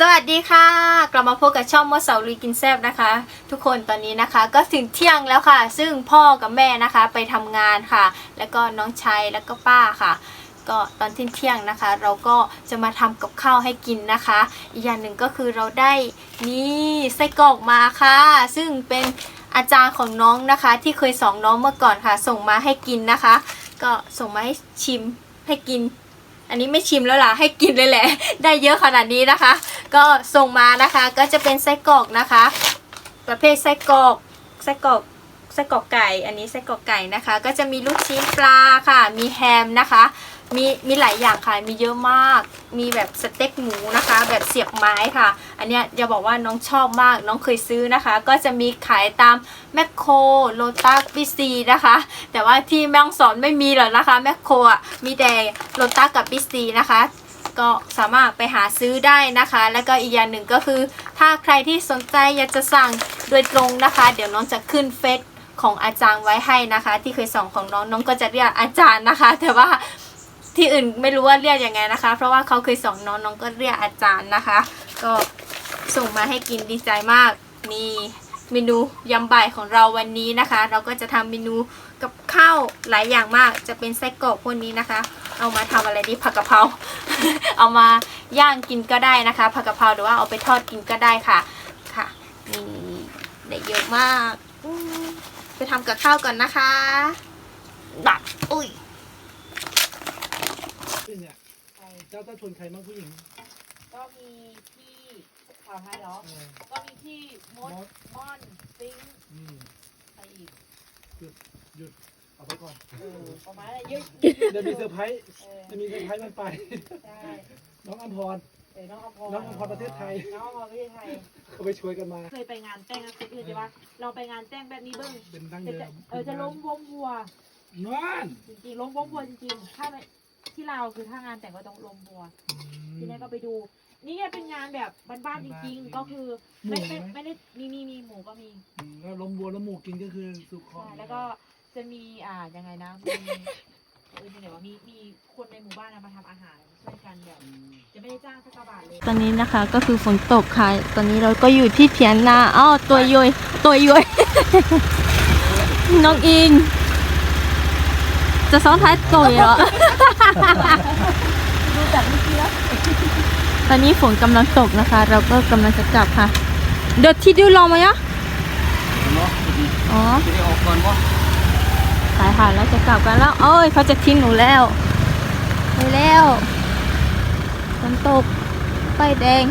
สวัสดีค่ะ กลับมาพบกับช่องมดเสาลุยกินแซบนะคะ ทุกคนตอนนี้นะคะก็ถึงเที่ยงแล้วค่ะ ซึ่งพ่อกับแม่นะคะไปทำงานค่ะ แล้วก็น้องชายแล้วก็ป้าค่ะ ก็ตอนเที่ยงเที่ยงนะคะ เราก็จะมาทำกับข้าวให้กินนะคะ อีกอย่างหนึ่งก็คือเราได้นี่ไส้กรอกมาค่ะ ซึ่งเป็นอาจารย์ของน้องนะคะ ที่เคยสอนน้องเมื่อก่อนค่ะ ส่งมาให้กินนะคะ ก็ส่งมาให้ชิมให้กิน อันนี้ไม่ชิมแล้วล่ะให้กินเลยแหละ ได้เยอะขนาดนี้นะคะ ก็ส่งมานะคะก็จะเป็นไส้กรอกนะคะ ประเภทไส้กรอกไส้กรอกไส้กรอกไก่ อันนี้ไส้กรอกไก่นะคะ ก็จะมีลูกชิ้นปลาค่ะ มีแฮมนะคะ มีมีหลายอย่างค่ะ มีเยอะมาก มีแบบสเต็กหมูนะคะ แบบเสียบไม้ค่ะ อันเนี้ยจะบอกว่าน้องชอบมาก น้องเคยซื้อนะคะ ก็จะมีขายตามแมคโครโลตัสบิซีนะคะ แต่ว่าที่แม่งสอนไม่มีหรอกนะคะแมคโครอะมีแต่โลตัสกับบิซีนะคะ ก็สามารถไปหาซื้อได้นะคะ แล้วก็อีกอย่างหนึ่งก็คือ ถ้าใครที่สนใจอยากจะสั่งโดยตรงนะคะ เดี๋ยวน้องจะขึ้นเฟซของอาจารย์ไว้ให้นะคะ ที่เคยสอนของน้องน้องก็จะเรียกอาจารย์นะคะ แต่ว่าที่อื่นไม่รู้ว่าเรียกยังไงนะคะ เพราะว่าเขาเคยสอนน้องน้องก็เรียกอาจารย์นะคะ ก็ส่งมาให้กินดีใจมากนี่เมนูยำบ่ายของเราวันนี้นะคะ เราก็จะทำเมนูกับข้าวหลายอย่างมากจะเป็นไส้กรอกพวกนี้นะคะ เอามาทำอะไรดีผักกะเพราเอามาย่างกินก็ได้นะคะ ผักกะเพราหรือว่าเอาไปทอดกินก็ได้ค่ะค่ะนี่ได้เยอะมากอืมไปทำกับข้าวก่อนนะคะดับอุ้ยเนี่ยเจ้าเจ้าชนใครบ้างผู้หญิง ก็มีพี่ข่าวไฮล็อกเออก็มีพี่มดมดม่อน ซิงค์อืมใครอีก หยุด หยุด เอาไปก่อนเออประมาณอะไรเยอะเดี๋ยวมีเซอร์ไพรส์เออจะมีเซอร์ไพรส์มันไป ใช่น้องอัมพรเออน้องอภรน้องอภรประเทศไทยน้องอภรประเทศไทย เขาไปช่วยกันมา เคยไปงานแต่งกับคนอื่นใช่ปะเราไปงานแต่งแบบนี้เบิ้งเป็นดั้งจะเดิจะมเออจะล้มวงวัว นั่นจริงๆล้มวงวัวจริงๆถ้าไม่ที่เราวคือถ้างานแต่งก็ต้องล้มวัว ทีนี้ก็ไปดู นี่เนี่ยเป็นงานแบบบ้านๆจริง ๆ ก็คือไม่ไม่ไม่ได้มีมีมีหมูก็มี อืมแล้วล้มวัวแล้วหมูกินก็คือสุขขอใช่แล้วก็ จะมีอ่ายังไงนะมีเออมีไหนว่ามีมีคนในหมู่บ้านนะมาทำอาหารช่วยกันแบบอืมจะไม่ได้จ้างสักกระบาทเลย ตอนนี้นะคะก็คือฝนตกค่ะ ตอนนี้เราก็อยู่ที่เถียงนาอ้าวตัวย้อยตัวย้อยน้องอิง จะซ้อนท้ายตัวเหรอ ดูจากเมื่อกี้แล้วตอนนี้ฝนกำลังตกนะคะ เราก็กำลังจะกลับค่ะ เดี๋ยวที่ดูลองไหมอะอ๋อ จะได้ออกก่อนวะ สายค่ะเราจะกลับกันแล้ว เอ้ยเขาจะทิ้งหนูแล้วไปแล้วฝนตกไฟแดง